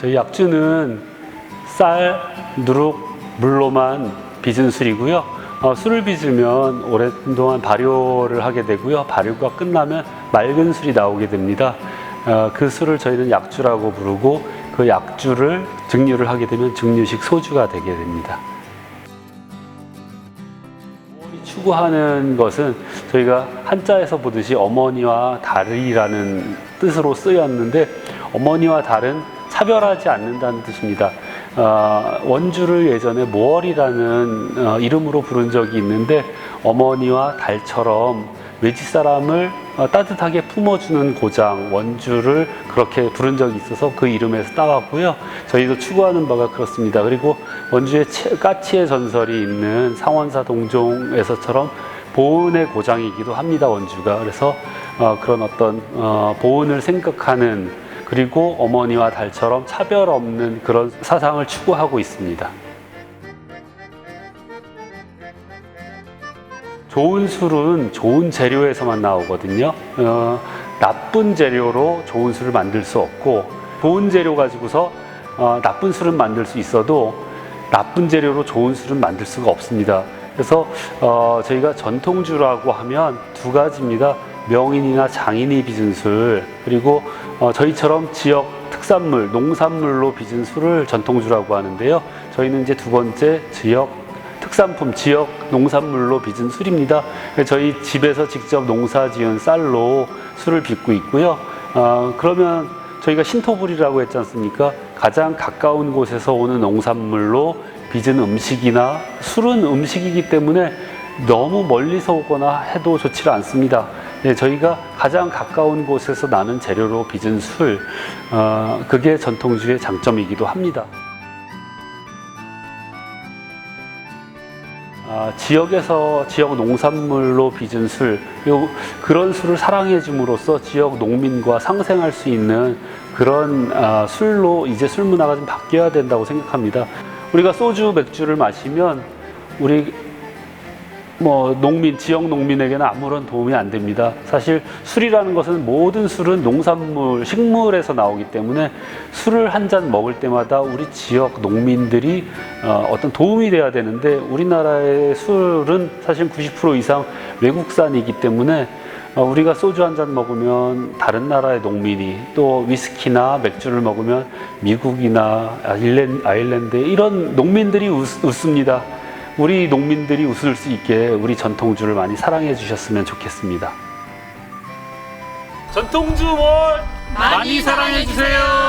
그 약주는 쌀, 누룩, 물로만 빚은 술이고요. 어, 술을 빚으면 오랫동안 발효를 하게 되고요. 발효가 끝나면 맑은 술이 나오게 됩니다. 어, 그 술을 저희는 약주라고 부르고 그 약주를 증류를 하게 되면 증류식 소주가 되게 됩니다. 추구하는 것은 저희가 한자에서 보듯이 어머니와 달이라는 뜻으로 쓰였는데 어머니와 달은 차별하지 않는다는 뜻입니다. 어, 원주를 예전에 모월이라는 어, 이름으로 부른 적이 있는데 어머니와 달처럼 외지 사람을 어, 따뜻하게 품어주는 고장 원주를 그렇게 부른 적이 있어서 그 이름에서 따왔고요. 저희도 추구하는 바가 그렇습니다. 그리고 원주의 채- 까치의 전설이 있는 상원사 동종에서처럼 보은의 고장이기도 합니다. 원주가 그래서 어, 그런 어떤 어, 보은을 생각하는 그리고 어머니와 달처럼 차별 없는 그런 사상을 추구하고 있습니다. 좋은 술은 좋은 재료에서만 나오거든요. 어, 나쁜 재료로 좋은 술을 만들 수 없고 좋은 재료 가지고서 어, 나쁜 술은 만들 수 있어도 나쁜 재료로 좋은 술은 만들 수가 없습니다. 그래서 어, 저희가 전통주라고 하면 두 가지입니다. 명인이나 장인이 빚은 술 그리고 어, 저희처럼 지역 특산물, 농산물로 빚은 술을 전통주라고 하는데요. 저희는 이제 두 번째 지역 특산품 지역 농산물로 빚은 술입니다. 저희 집에서 직접 농사 지은 쌀로 술을 빚고 있고요. 어, 그러면 저희가 신토불이라고 했지 않습니까? 가장 가까운 곳에서 오는 농산물로 빚은 음식이나 술은 음식이기 때문에 너무 멀리서 오거나 해도 좋지 않습니다. 네, 저희가 가장 가까운 곳에서 나는 재료로 빚은 술, 어, 그게 전통주의 장점이기도 합니다. 아, 지역에서 지역 농산물로 빚은 술, 요, 그런 술을 사랑해 줌으로써 지역 농민과 상생할 수 있는 그런 아, 술로 이제 술 문화가 좀 바뀌어야 된다고 생각합니다. 우리가 소주, 맥주를 마시면 우리 뭐 농민, 지역 농민에게는 아무런 도움이 안 됩니다. 사실 술이라는 것은 모든 술은 농산물, 식물에서 나오기 때문에 술을 한 잔 먹을 때마다 우리 지역 농민들이 어, 어떤 도움이 돼야 되는데 우리나라의 술은 사실 90% 이상 외국산이기 때문에 어, 우리가 소주 한 잔 먹으면 다른 나라의 농민이 또 위스키나 맥주를 먹으면 미국이나 아일랜, 아일랜드 이런 농민들이 웃, 웃습니다. 우리 농민들이 웃을 수 있게 우리 전통주를 많이 사랑해 주셨으면 좋겠습니다. 전통주 뭘 많이 사랑해 주세요.